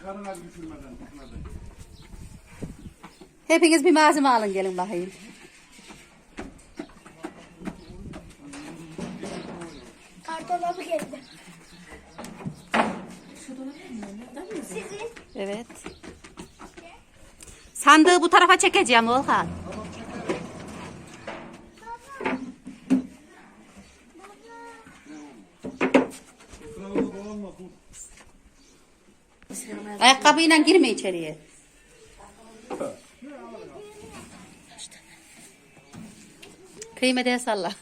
Düşürmeden. düşürmeden. Hepiniz bir malzeme alın gelin bakayım. Kartolabı geldi. Sizin Evet. Sandığı bu tarafa çekeceğim Volkan. Dolanma dur. Ayakkabıyla girme içeriye. Kıymete salla.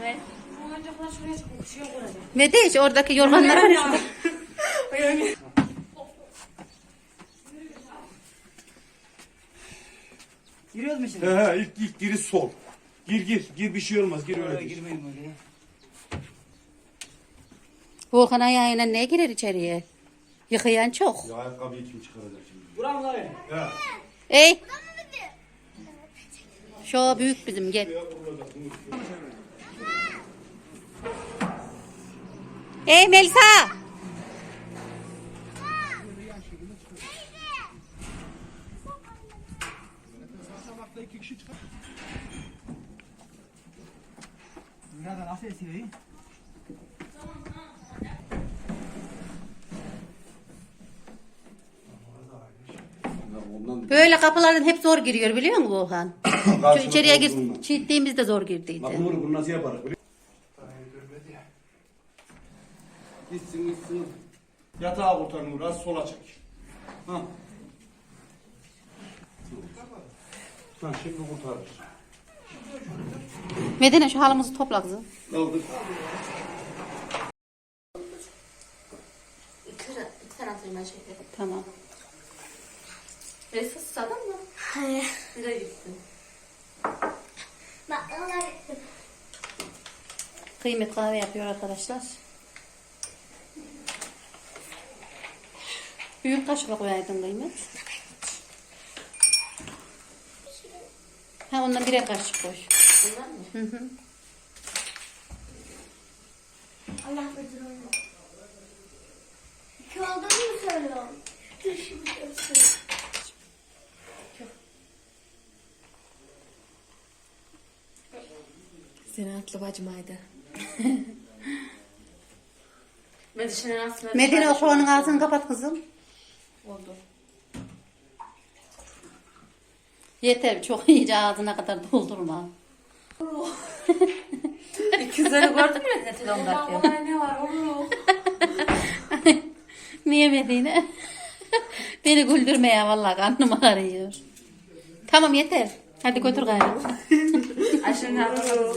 Ne? Bu oyuncaklar şuraya çıkıyor. Şuraya koyacağım. Mediş oradaki yorganlara şurada. Giriyoruz mu şimdi? He he ilk, ilk giriş sol. Gir gir. Gir bir şey olmaz. Gir öyle girmeyin öyle ya. Volkan ayağıyla ne girer içeriye? Yıkayan çok. Ya ayakkabıyı kim çıkaracak şimdi? Buram ya. Ya. Ey. Şu büyük bizim gel. Ey Melisa. Nereden nasıl esiyor Böyle kapılardan hep zor giriyor biliyor musun Volkan? Şu içeriye gir, çittiğimizde zor girdiydi. Bak bunu bunu nasıl yaparız? biliyor Gitsin gitsin. Yatağa kurtar Nur. Az sola çek. Ha. Ha şimdi kurtarır. Medine şu halımızı topla kızım. Ben şekeri. Tamam. Reis susadın mı? Hayır. Nereye gittin? Baklavalar Kıymet kahve yapıyor arkadaşlar. Büyük kaşıkla koyaydın kıymet. Ha ondan birer kaşık koy. Bunlar mı? Hı hı. Allah bilir onu. İki olduğunu mu söylüyorum? Dur şimdi göstereyim. Ziraatlı bacımaydı. Medişine nasıl? Medine okulu'nun ağzını kapat kızım. Oldu. Yeter çok iyice ağzına kadar doldurma. İkizleri gördün mü Medine telefonda? ne var oğlum? Niye Medine? Beni güldürme ya vallahi karnım ağrıyor. Tamam yeter. Hadi götür gayrı. Ayşe ne yapalım?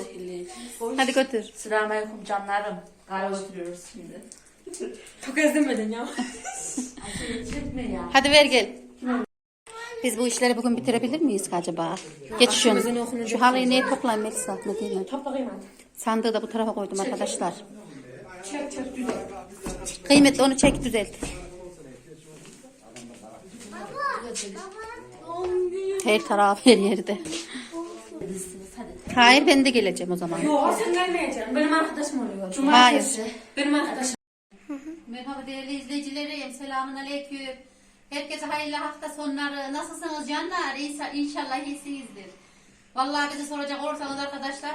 Hadi götür. Selamünaleyküm canlarım. Kahve götürüyoruz şimdi. Çok ezdirmedin ya. Ayşe çekme ya. Hadi ver gel. Biz bu işleri bugün bitirebilir miyiz ki acaba? Geç şunu. Şu halıyı neye toplayayım Melisa? Medine. Toplayayım hadi. Sandığı da bu tarafa koydum arkadaşlar. Çek çek düz. Kıymetli onu çek düzelt. Her taraf her yerde. Hayır ben de geleceğim o zaman. Yok sen gelmeyeceksin. Benim arkadaşım oluyor. Hayır. Benim arkadaşım. Merhaba değerli izleyicilerim. Selamun aleyküm. Herkese hayırlı hafta sonları. Nasılsınız canlar? İnşa- İnşallah iyisinizdir. Vallahi bizi soracak olursanız arkadaşlar.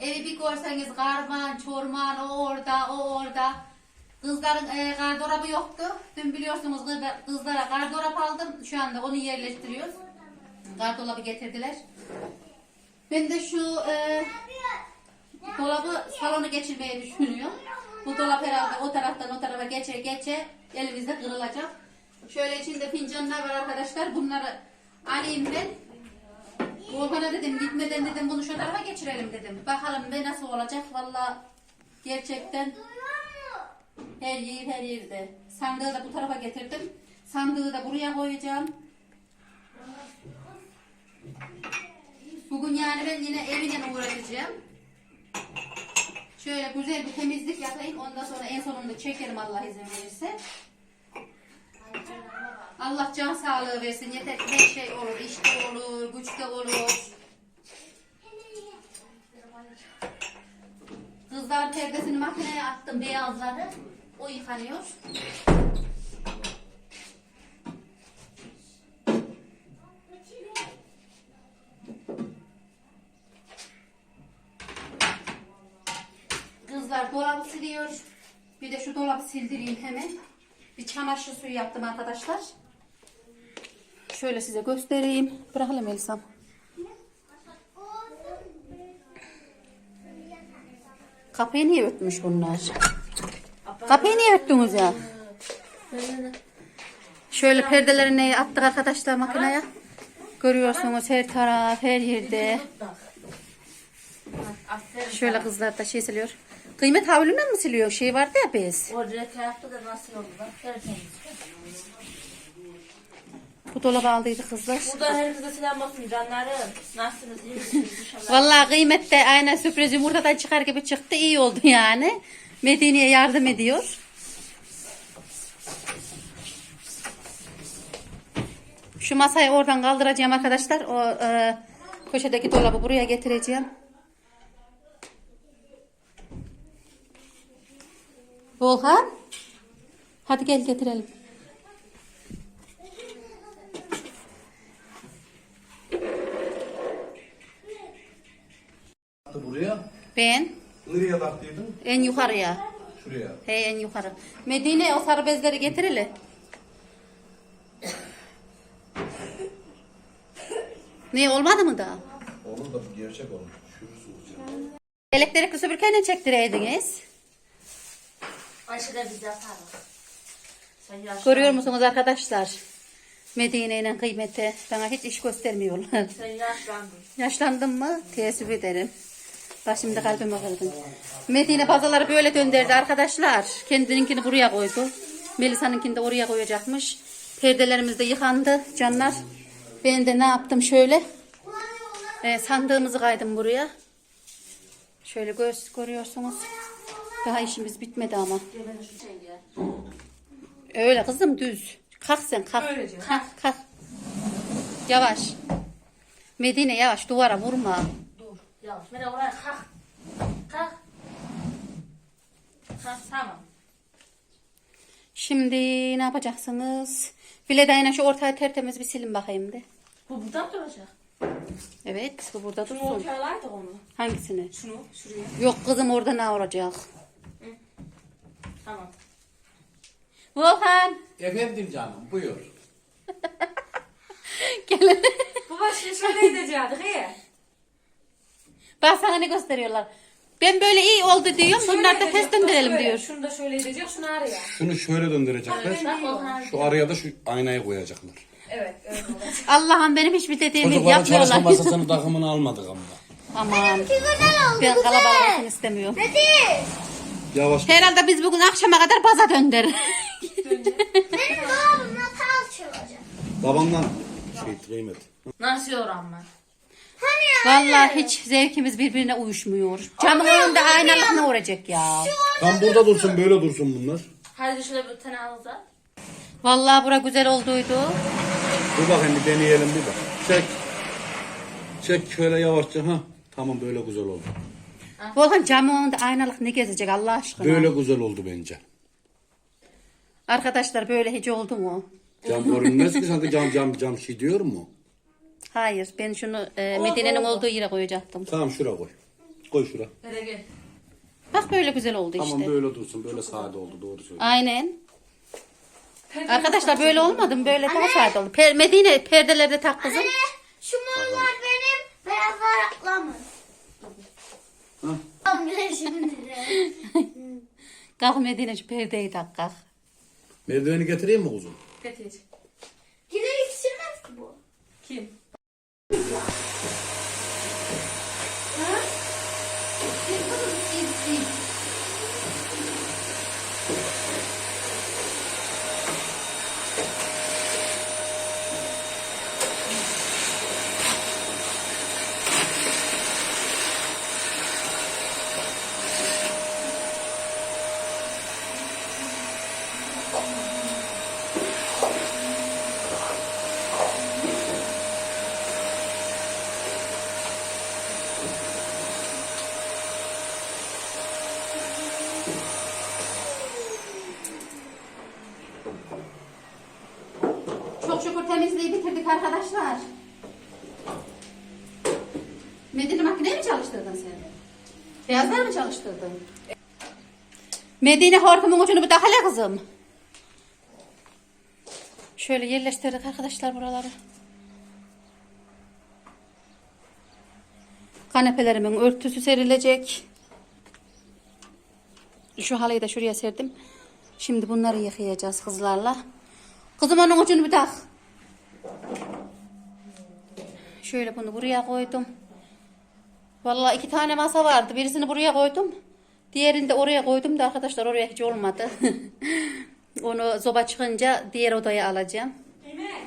Evi bir görseniz karman, çorman, o orada, o orada. Kızların e, gardırobı yoktu. Dün biliyorsunuz kızla- kızlara gardırop aldım. Şu anda onu yerleştiriyoruz. Gardırobı getirdiler. Ben de şu e, dolabı salona geçirmeyi düşünüyorum. Bu dolap herhalde o taraftan o tarafa geçe geçe elimizde kırılacak. Şöyle içinde fincanlar var arkadaşlar. Bunları alayım ben. Volkan'a dedim gitmeden dedim bunu şu tarafa geçirelim dedim. Bakalım be nasıl olacak. Valla gerçekten her yer her yerde. Sandığı da bu tarafa getirdim. Sandığı da buraya koyacağım. Bugün yani ben yine evine uğraşacağım. Şöyle güzel bir temizlik yapayım. Ondan sonra en sonunda çekerim Allah izin verirse. Allah can sağlığı versin. Yeter ki her şey olur. İşte olur, güçte olur. Kızlar perdesini makineye attım beyazları. O yıkanıyor. Kızlar dolabı siliyor. Bir de şu dolabı sildireyim hemen. Bir çamaşır suyu yaptım arkadaşlar. Şöyle size göstereyim. Bırakalım Elisam. Kapıyı niye örtmüş bunlar? Kapıyı niye örttünüz ya? Şöyle perdelerini attık arkadaşlar makineye. Görüyorsunuz her taraf, her yerde. Şöyle kızlar da şey siliyor. Kıymet havluyla mı siliyor? Şey vardı ya bez. O rekayapta da nasıl oldu bak. Tertemiz. Bu dolabı aldıydı kızlar. Burada herkese selam olsun canlarım. Nasılsınız? İyi misiniz? İnşallah. Vallahi kıymet de aynen sürpriz yumurtadan çıkar gibi çıktı. İyi oldu yani. Medine'ye yardım ediyor. Şu masayı oradan kaldıracağım arkadaşlar. O e, köşedeki dolabı buraya getireceğim. Volkan. Hadi gel getirelim. Buraya. Ben Nereye taktıydın? en yukarıya. Şuraya. He en yukarı. Medine o sarı bezleri getir hele. Ne olmadı mı daha? Olur da bu gerçek olur. Şurası olacak. Elektrikli süpürgeyle çektireydiniz. Biz yaparız. Yaşlan. Görüyor musunuz arkadaşlar? Medine ile kıymeti bana hiç iş göstermiyorlar. Sen yaşlandın. Yaşlandım mı? Teessüf ederim. Bak şimdi kalbime kırdın. Medine bazaları böyle döndürdü arkadaşlar. Kendininkini buraya koydu. Melisa'nınkini de oraya koyacakmış. Perdelerimiz de yıkandı canlar. Ben de ne yaptım şöyle. Ee, sandığımızı kaydım buraya. Şöyle göz görüyorsunuz. Daha işimiz bitmedi ama. Öyle kızım düz. Kalk sen kalk. Öylece. Kalk kalk. Yavaş. Medine yavaş duvara vurma. Dur. Yavaş. Mene oraya kalk. Kalk. Kalk tamam. Şimdi ne yapacaksınız? File yine şu ortaya tertemiz bir silin bakayım de. Bu burada mı duracak? Evet bu burada Şunu dursun. ortaya onu. Hangisini? Şunu şuraya. Yok kızım orada ne olacak? Tamam. Volkan. Efendim canım buyur. Gel. Baba şimdi şöyle gidecektik he. Bak sana ne gösteriyorlar. Ben böyle iyi oldu diyorum. Bunlar da ters döndürelim Şöyle, diyor. Şunu da şöyle edecek, şunu araya. Şunu şöyle döndürecekler. Bak Volkan. Şu araya da şu aynayı koyacaklar. Evet, evet olacak. Allah'ım benim hiçbir dediğimi Çocukların çalışma yapmıyorlar. masasının takımını almadık ama. Aman. Güzel oldu Ben güzel. kalabalık olsun istemiyorum. Hadi. Yavaş. Herhalde biz bugün akşama kadar baza dönder. Benim dolabım nasıl çalacak? Babamdan şey kıymet. Nasıl yoranma? Hani ya? Vallahi hiç zevkimiz birbirine uyuşmuyor. Camın önünde aynalık ne olacak ya? Tam burada dursun böyle dursun bunlar. Hadi şöyle bir tane al da. Vallahi bura güzel olduydu. Dur bakayım bir deneyelim bir bak. Çek. Çek şöyle yavaşça ha. Tamam böyle güzel oldu. Volkan camın önünde aynalık ne gezecek Allah aşkına? Böyle güzel oldu bence. Arkadaşlar böyle hiç oldu mu? Cam görünmez ki sanki cam cam cam şey diyor mu? Hayır ben şunu e, Medine'nin olduğu yere koyacaktım. Tamam şura koy. Koy şura. Gel. Bak böyle güzel oldu işte. Tamam böyle dursun. Böyle sade oldu doğru söylüyorsun. Aynen. Arkadaşlar böyle olmadı mı? Böyle daha sade oldu. Per, Medine perdeleri de tak kızım. Şu morlar benim, beyazlar atlamaz. Tam bile şimdi. Kalk Medine şu perdeyi tak kalk. Merdiveni getireyim mi kuzum? Getir. Yine yetişirmez ki bu. Kim? Ha? Yapalım, yapayım. Medine hortumun ucunu bir takala kızım. Şöyle yerleştirdik arkadaşlar buraları. Kanepelerimin örtüsü serilecek. Şu halıyı da şuraya serdim. Şimdi bunları yıkayacağız kızlarla. Kızım onun ucunu bir tak. Şöyle bunu buraya koydum. Vallahi iki tane masa vardı. Birisini buraya koydum. Diğerini de oraya koydum da arkadaşlar oraya hiç olmadı. Onu zoba çıkınca diğer odaya alacağım. Emel.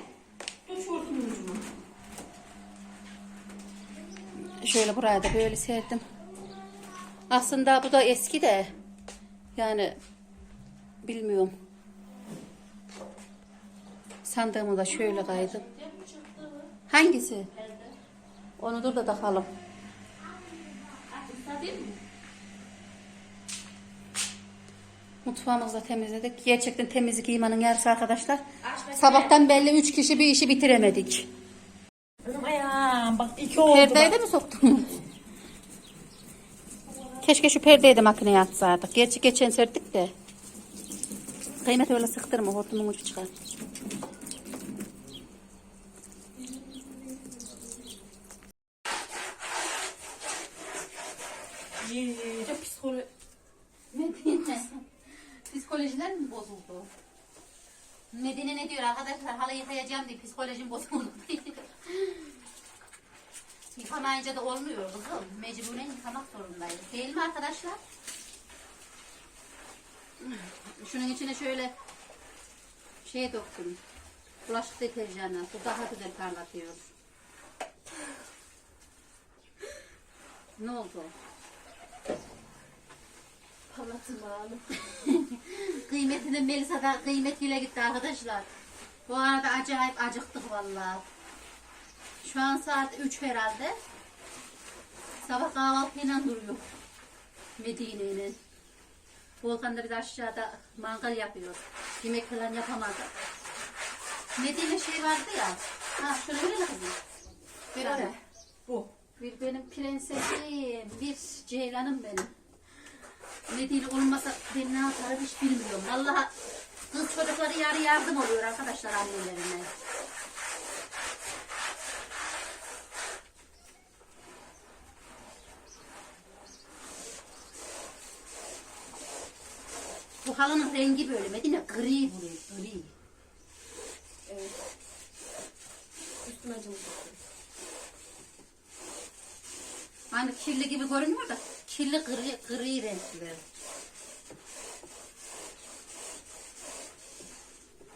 Hortumun ucunu. Şöyle buraya da böyle serdim. Aslında bu da eski de. Yani bilmiyorum. Sandığımı da şöyle kaydım. Hangisi? Onu dur da takalım. Mutfağımızı da temizledik. Gerçekten temizlik imanın yarısı arkadaşlar. Sabahtan belli üç kişi bir işi bitiremedik. Benim ayağım bak iki oldu Perdeyi de mi soktun? Keşke şu perdeyi de makineye atsaydık. Gerçi geçen serdik de. Kıymet öyle sıktırma hortumun ucu çıkar. İyice psikolo... Medine. Psikolojiler mi bozuldu? Medine ne diyor arkadaşlar? Halı yıkayacağım diye psikolojim bozuldu. Yıkamayınca da olmuyor kızım. Mecburen yıkamak zorundayız. Değil mi arkadaşlar? Şunun içine şöyle şey döktüm. Bulaşık deterjanı. Bu daha güzel parlatıyor. Ne oldu? Palatım ağlı. Kıymetini Melisa da kıymetiyle gitti arkadaşlar. Bu arada acayip acıktık vallahi. Şu an saat 3 herhalde. Sabah kahvaltıyla duruyor. Medine'nin. Volkan da biz aşağıda mangal yapıyor. Yemek falan yapamadı. Medine şey vardı ya. Ha şunu verin kızım. Ver anne. Bu. Bir benim prensesim, bir ceylanım benim. Medine olmasa ben ne yaparım hiç bilmiyorum. Vallahi kız çocukları yarı yardım oluyor arkadaşlar annelerine. Bu halının rengi böyle Medine gri vuruyor, gri. Üstüne cıldı. Hani kirli gibi görünüyor da kirli gri, gri renkli.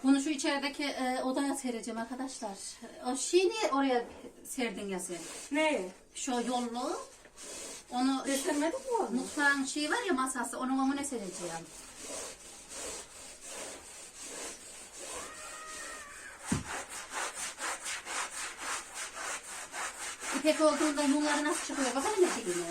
Bunu şu içerideki e, odaya sereceğim arkadaşlar. O şeyi niye oraya serdin ya sen? Ne? Şu yollu. Onu Göstermedik mi onu? mutfağın şeyi var ya masası onun önüne sereceğim. İpek olduğunda yolları nasıl çıkıyor bakalım ne diyeyim.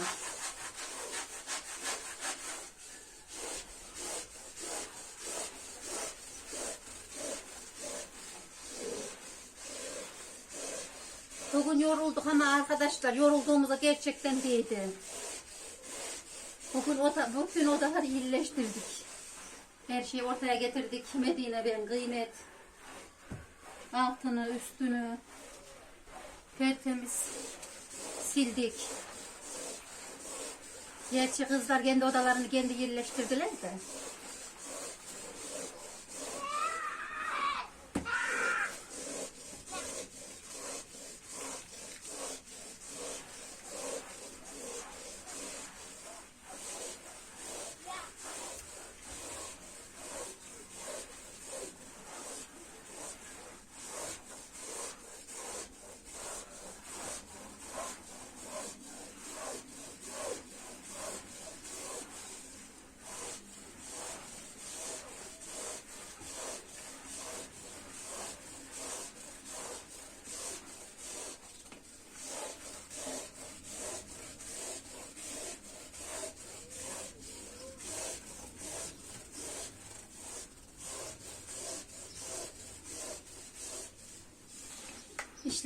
Bugün yorulduk ama arkadaşlar yorulduğumuzda gerçekten değdi. Bugün, oda, bugün odaları iyileştirdik. Her şeyi ortaya getirdik. Medine ben kıymet. Altını, üstünü tertemiz sildik. Gerçi kızlar kendi odalarını kendi yerleştirdiler de.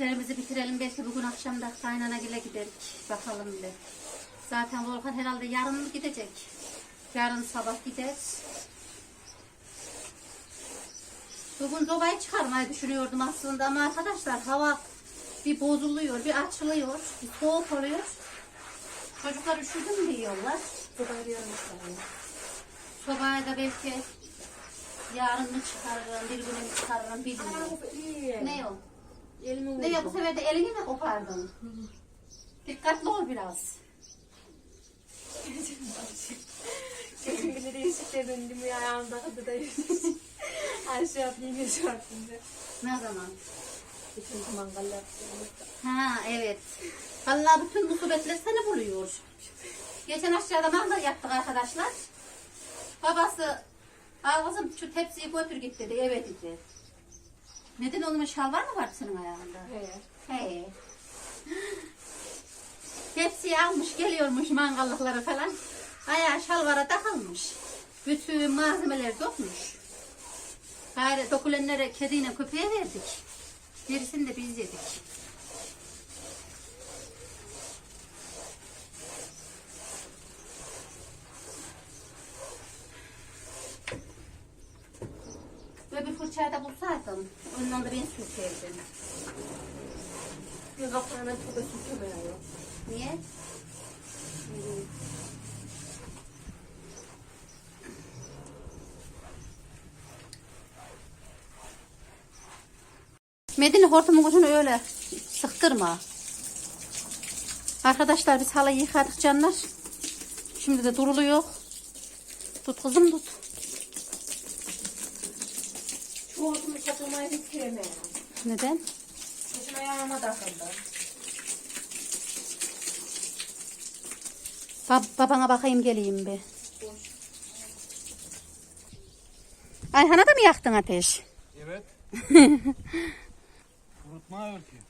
İşlerimizi bitirelim. Belki bugün akşam da kaynana gile giderik. Bakalım bile. Zaten Volkan herhalde yarın mı gidecek? Yarın sabah gider. Bugün zobayı çıkarmayı düşünüyordum aslında ama arkadaşlar hava bir bozuluyor, bir açılıyor, bir soğuk oluyor. Çocuklar üşüdü mü diyorlar. Zobayı görmüşler. Sobaya da belki yarın mı çıkarırım, bir gün mü çıkarırım bilmiyorum. Ne o? Elimi Ne ya bu sefer de elini mi kopardın? Dikkatli ol biraz. Benim bile değişikliğe döndüm ya ayağımda kadı da Ayşe yapayım ya şu. Ne zaman? Bütün mangal yaptım. Ha evet. Vallahi bütün musibetler seni buluyor. Geçen aşağıda mangal yaptık arkadaşlar. Babası Aa kızım şu tepsiyi götür git dedi. Evet dedi. Neden onun şalvar mı var senin ayağında? He. He. Tepsiyi almış geliyormuş mangallıkları falan. Ayağı şalvara takılmış. Bütün malzemeler dokmuş. Gayrı dokulenlere kediyle köpeğe verdik. Gerisini de biz yedik. Fırçayı da bulsaydım. Ondan da ben sürteydim. Bir kapağına çok da sütüm ya. Niye? Medine hortumun ucunu öyle sıktırma. Arkadaşlar biz halıyı yıkadık canlar. Şimdi de duruluyor. Tut kızım tut. Şu hortumu satılmayı bitiremem. Neden? Bütün ayağıma takıldı. Bab babana bakayım geleyim bir. Ayhan'a da mı yaktın ateş? Evet. Unutma örtüyor.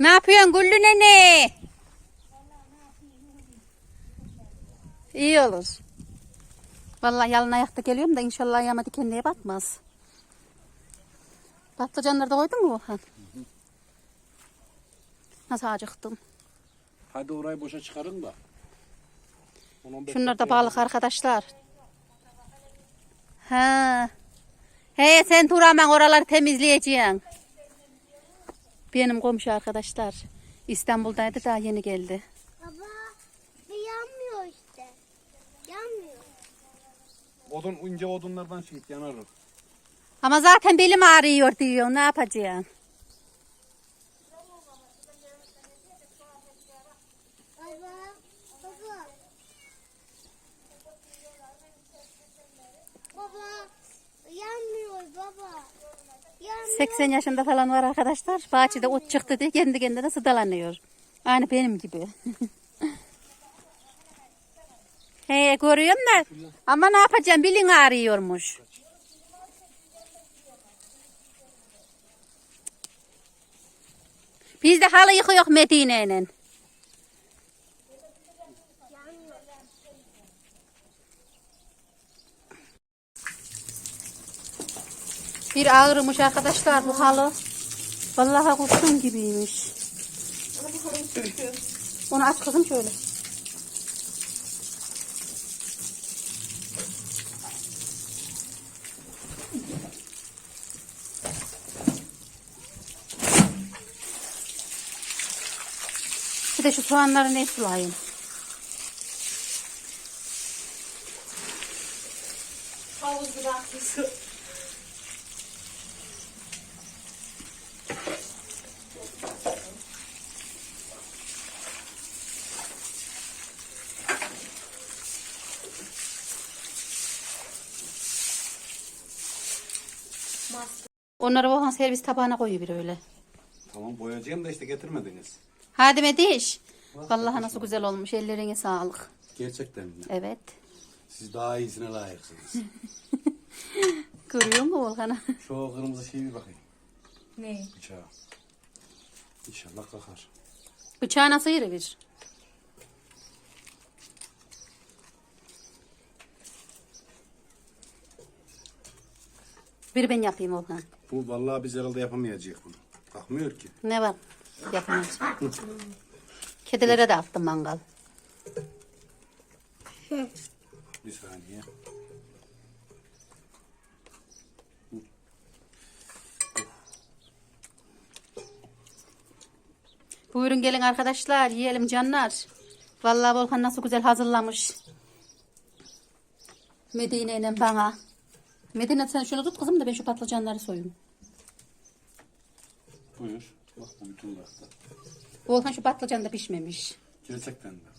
Ne yapıyorsun Güllü nene? İyi olur. Vallahi yalın ayakta geliyorum da inşallah ayağıma dikenliğe batmaz. Patlıcanları da koydun mu Volkan? Nasıl acıktım. Hadi orayı boşa çıkarın da. 10-15 Şunlar da balık arkadaşlar. Ha. He sen Turaman oraları temizleyeceksin. Benim komşu arkadaşlar. İstanbul'daydı daha yeni geldi. Baba bir yanmıyor işte. Yanmıyor. Odun, ince odunlardan şey yanar o. Ama zaten belim ağrıyor diyor. Ne yapacaksın? Baba, baba. Baba, yanmıyor baba. Yanmıyor. 80 yaşında falan var arkadaşlar. Bahçede ot çıktı diye kendi kendine sıdalanıyor. Aynı benim gibi. He görüyorum da ama ne yapacağım bilin ağrıyormuş. Biz de halı yıkıyor Medine'nin. Bir ağırmış arkadaşlar bu halı. Vallahi kurşun gibiymiş. Onu aç kızım şöyle. Bir de şu soğanları ne sulayayım. Havuz gibi aklısı. Onları Volkan servis tabağına koyuyor bir öyle. Tamam boyayacağım da işte getirmediniz. Hadi Mediş. Vallahi nasıl güzel olmuş. Ellerine sağlık. Gerçekten mi? Evet. Siz daha iyisine layıksınız. Görüyor musun Volkan'ı? Şu o kırmızı şeyi bir bakayım. Ne? Bıçağı. İnşallah kalkar. Bıçağı nasıl yürüyor? Bir ben yapayım Volkan. Bu vallahi biz herhalde yapamayacağız bunu. Kalkmıyor ki. Ne var? Yapınca. Kedilere de attım mangal. Bir saniye. Buyurun gelin arkadaşlar yiyelim canlar. Vallahi Volkan nasıl güzel hazırlamış. Medine ile bana. Medine sen şunu tut kızım da ben şu patlıcanları soyayım. Buyur. Bak bu bütün bıraktı. Volkan şu patlıcan da pişmemiş. Gerçekten de.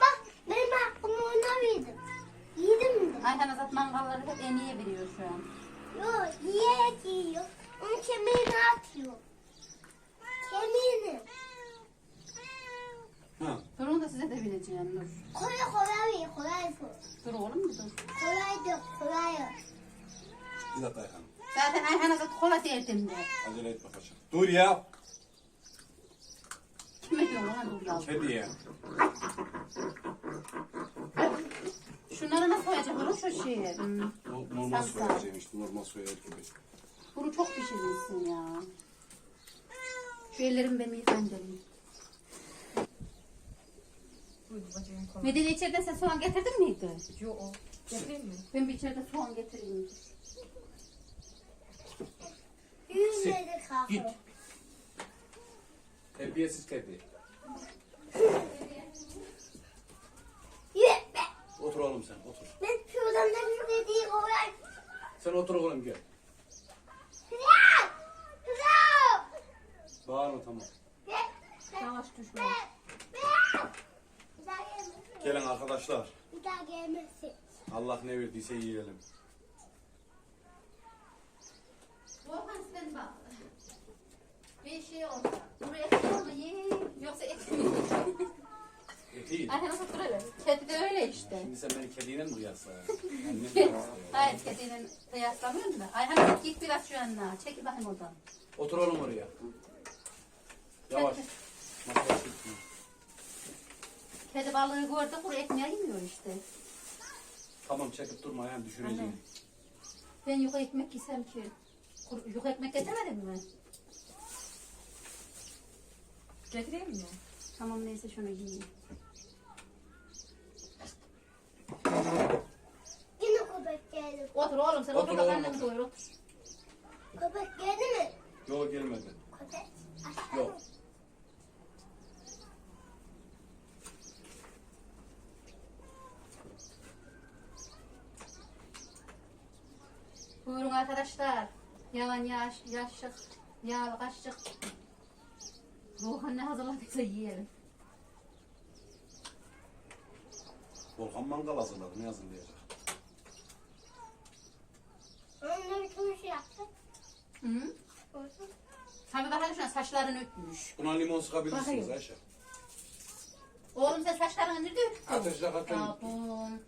Bak benim aklımı oynamaydım. Yedim mi? Ayhan Azat mangalları hep en iyi biliyor şu an. Yok yiyerek yiyor. Onun kemiğini atıyor. Kemiğini. Ha. Durun da size de bileceğim dur. Kolay kolay kolay bu. Dur oğlum dur. Kolay da kolay. Bir dakika Ayhan. Zaten Ayhan Azat kola derdim de. Acele etme paşa. Dur ya. Kime diyorum lan dur ya. Kedi ya. Şunları nasıl koyacak oğlum şu şeyi? Hmm. No- Normal Sarımsak. soyacağım işte. Normal soyar gibi. Bunu çok pişirmişsin ya. Şu ellerimi ben yıkan geleyim. Buyurun bacım. Medine içeriden sen soğan getirdin miydi? Yo o. Getireyim mi? Ben bir içeride soğan getireyim. Kalkıyor. Git. Terbiyesiz kedi. Otur oğlum sen otur. Ben şuradan da şu dediği kolay. Sen otur oğlum gel. Güzel. Güzel. Bağırma tamam. Yavaş düşme. Gelin arkadaşlar. Bir daha gelmesin. Allah ne verdiyse yiyelim. Volkan sen bak. Bir şey olsa. Buraya et mi yiyeyim yoksa et mi yiyin. Ayhan Azat duralım. Kedi de öyle işte. Şimdi sen beni kediyle mi kıyasla? Hayır kediyle kıyaslamıyorum da. Ayhan Azat git biraz şu yanına. Çekil bakayım oradan. Otur oğlum oraya. Yavaş. Masaya çıkma. Kedi balığı gördü kuru ekmeği yemiyor işte. Tamam çekip durma yani düşüreceğim. Anne. Ben yuka ekmek yesem ki. Yuka ekmek getirmedin mi? Getireyim mi? Tamam neyse şunu yiyeyim. Yine köpek geldi. Otur oğlum sen Otur otur, oğlum, annem otur. doyur otur. Köpek geldi mi? Yok gelmedi. Köpek. Yok. Buyurun arkadaşlar. Yavan yaş, yaşık, yağlı kaşık. Ruhan ne hazırladıysa yiyelim. Volkan mangal hazırladı ne yazın diyecek. Onları turşu yaptık. Hı -hı. Tabii bakalım şuna saçlarını öpmüş. Buna limon sıkabilirsiniz Bakayım. Ayşe. Oğlum sen saçlarını nerede öptün? Ateşle katlayın. Yapın.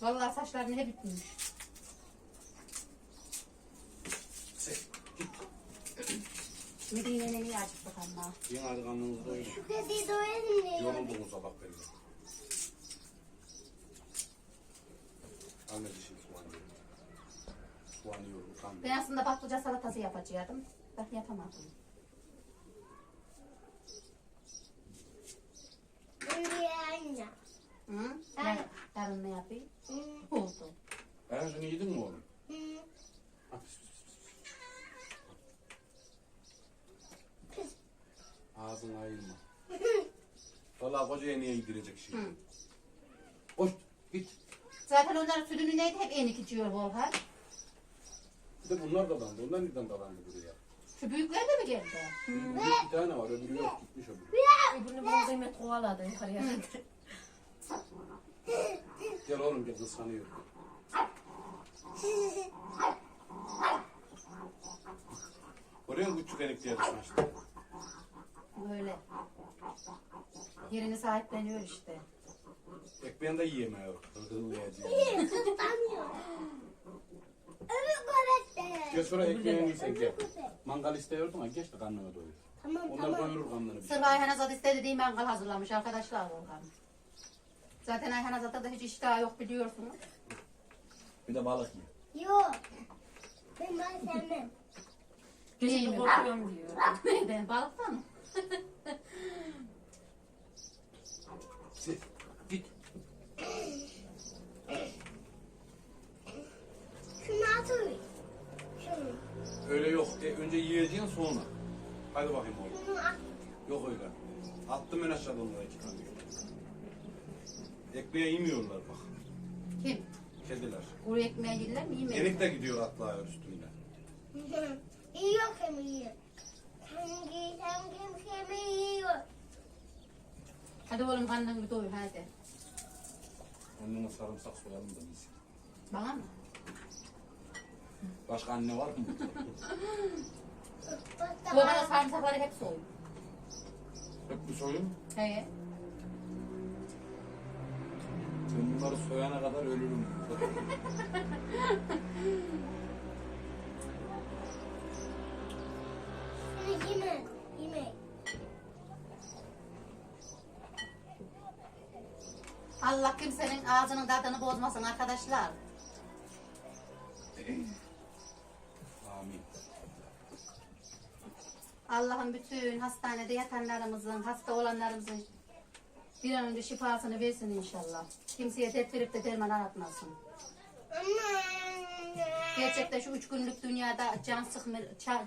Vallahi saçlarını hep ütmüş. Sen git. Medine'nin iyi acıktık ama. Yiyin hadi karnınızı doyurun. Şu kediyi doyalım diye. Yoruldunuz sabah belli. Anne dişim sulanıyor. Sulanıyor utanmıyor. Ben aslında patlıcan salatası yapacaktım. Bak yapamadım. Böyle anne. Hı? Ben- Ben yarın ne yapayım? Hı, Oldu. Şunu yedin mi oğlum? hı. Ha, pis, pis, pis, Ağzın ayırma. Vallahi kocaya niye yedirecek şey? Hı. Koş git. Zaten onların sütünü neydi hep enik içiyor Volkan. Bir de bunlar da dalandı. Onlar neden dalandı buraya? Şu büyükler de mi geldi? Bir, bir tane var öbürü yok gitmiş öbürü. Öbürünü bana kıymet kovaladı yukarıya. Gel oğlum gel kıskanıyor. Oraya mı küçük enik diye düşmüştü? Böyle. Yerini sahipleniyor işte. Ekmeğini de yiyemiyor. Tutamıyor. Öbür de. Gel şuraya ekmeğini yiysen gel. Mangal istiyordun ama geç de karnına doyur. Tamam Onlar tamam. doyurur karnını bir şey. Sırf Ayhan Azat istedi diye mangal hazırlamış arkadaşlar Volkan. Zaten Ayhan Azat'ta da hiç iştah yok biliyorsunuz. Bir de balık ye. Yok. Ben balık sevmem. Gece Neyim? korkuyorum diyor. Ne ben balıktan? Se- Git. Şunu atayım. Şunu. Öyle yok. E, önce yiyeceksin sonra. Hadi bakayım oğlum. At. Yok öyle. Attım ben aşağıdan onlara iki tane. Ekmeğe yemiyorlar bak. Kim? Kediler. Kuru ekmeği yerler mi? Yemeği. Enik de gidiyor atla üstünde. İyi yok hem iyi. Hadi oğlum karnını bir doyur hadi. Annene sarımsak soyalım da biz. Bana mı? Başka anne var mı? Arada sarımsakları hep soy. Hep mi soyun? He. Ben bunları soyana kadar ölürüm. ağzının tadını bozmasın arkadaşlar. Amin. Allah'ın bütün hastanede yatanlarımızın, hasta olanlarımızın bir an önce şifasını versin inşallah. Kimseye dert verip de derman aratmasın. Gerçekten şu üç günlük dünyada can sıkmaya,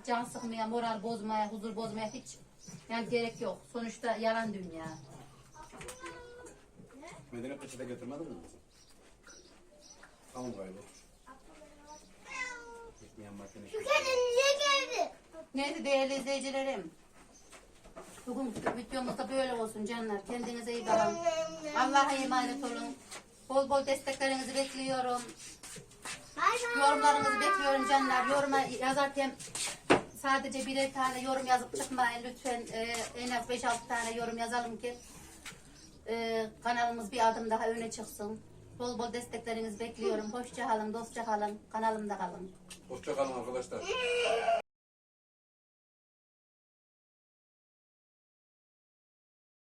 can sıkmaya, moral bozmaya, huzur bozmaya hiç yani gerek yok. Sonuçta yalan dünya. Medine peçete getirmedin mi kızım? Tamam gayrı otur. Ekmeğin makinesi. Şu kendinize geldi. Neyse değerli izleyicilerim. Bugün videomuz da böyle olsun canlar. Kendinize iyi bakın. Allah'a emanet olun. Bol bol desteklerinizi bekliyorum. Yorumlarınızı bekliyorum canlar. Yoruma yazarken sadece birer tane yorum yazıp çıkmayın. Lütfen e, en az 5-6 tane yorum yazalım ki e, kanalımız bir adım daha öne çıksın. Bol bol desteklerinizi bekliyorum. Hoşça kalın, dostça kalın. Kanalımda kalın. Hoşça kalın arkadaşlar.